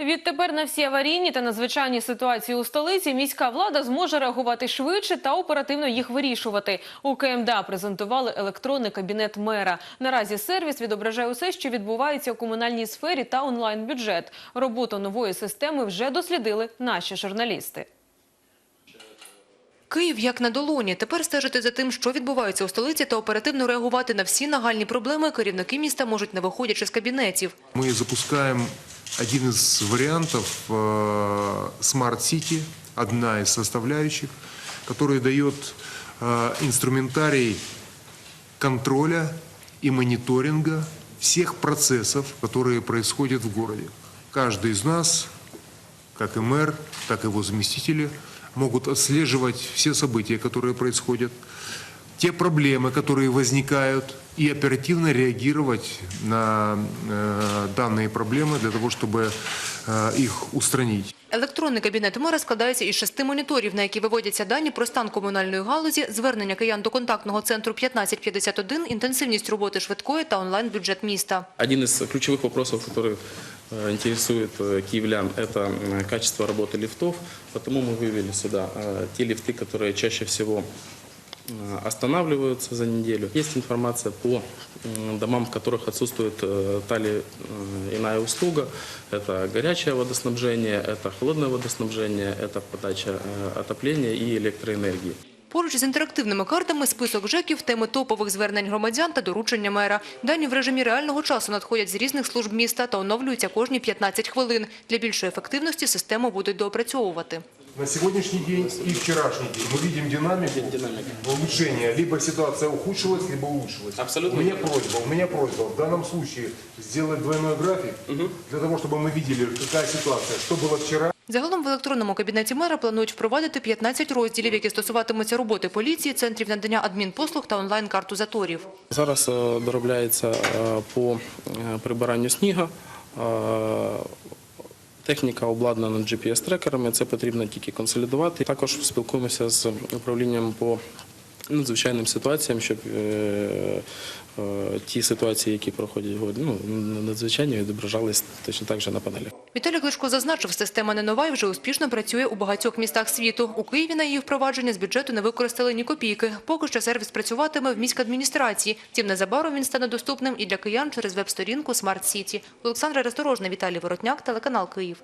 Відтепер на всі аварійні та надзвичайні ситуації у столиці міська влада зможе реагувати швидше та оперативно їх вирішувати. У КМДА презентували електронний кабінет мера. Наразі сервіс відображає усе, що відбувається у комунальній сфері та онлайн-бюджет. Роботу нової системи вже дослідили наші журналісти. Київ як на долоні. Тепер стежити за тим, що відбувається у столиці, та оперативно реагувати на всі нагальні проблеми керівники міста можуть не виходячи з кабінетів. Мы запускаем один из вариантов э, Smart City, одна из составляющих, который дает э, инструментарий контроля и мониторинга всех процессов, которые происходят в городе. Каждый из нас, как и мэр, так и его заместители, могут отслеживать все события, которые происходят, те проблемы, которые возникают, и оперативно реагировать на э, данные проблемы для того, чтобы э, их устранить. Електронний кабінет мера складається із шести моніторів, на які виводяться дані про стан комунальної галузі, звернення киян до контактного центру 1551, інтенсивність роботи швидкої та онлайн-бюджет міста. Один из ключевых вопросов, который э, интересует э, киевлян, это м, качество работы лифтов. Потому мы вывели сюда э, те лифты, которые чаще всего э, останавливаются за неделю. Есть информация по м, домам, в которых отсутствует э, та или э, иная услуга. Это горячее водоснабжение, это холодное водоснабжение, это подача э, отопления и электроэнергии. Поруч з інтерактивними картами список ЖЕКів, теми топових звернень громадян та доручення мера. Дані в режимі реального часу надходять з різних служб міста та оновлюються кожні 15 хвилин. Для більшої ефективності систему будуть доопрацьовувати. На сегодняшний день и вчерашний день мы видим динамику, улучшения. Либо ситуация ухудшилась, либо улучшилась. Абсолютно У меня верно. просьба, у меня просьба в данном случае сделать двойной график, для того, чтобы мы видели, какая ситуация, что было вчера, Загалом в електронному кабінеті мера планують впровадити 15 розділів, які стосуватимуться роботи поліції, центрів надання адмінпослуг та онлайн-карту заторів. Зараз е, доробляється е, по е, прибиранню снігу. Техніка обладнана GPS-трекерами, це потрібно тільки консолідувати. Також спілкуємося з управлінням по надзвичайним ситуаціям, щоб е, е, ті ситуації, які проходять ну, надзвичайні, відображались точно так же на панелях. Віталій Кличко зазначив, система не нова вже успішно працює у багатьох містах світу. У Києві на її впровадження з бюджету не використали ні копійки. Поки що сервіс працюватиме в міськадміністрації. Втім, незабаром він стане доступним і для киян через веб-сторінку Smart City. Олександра Ресторожна, Віталій Воротняк, телеканал Київ.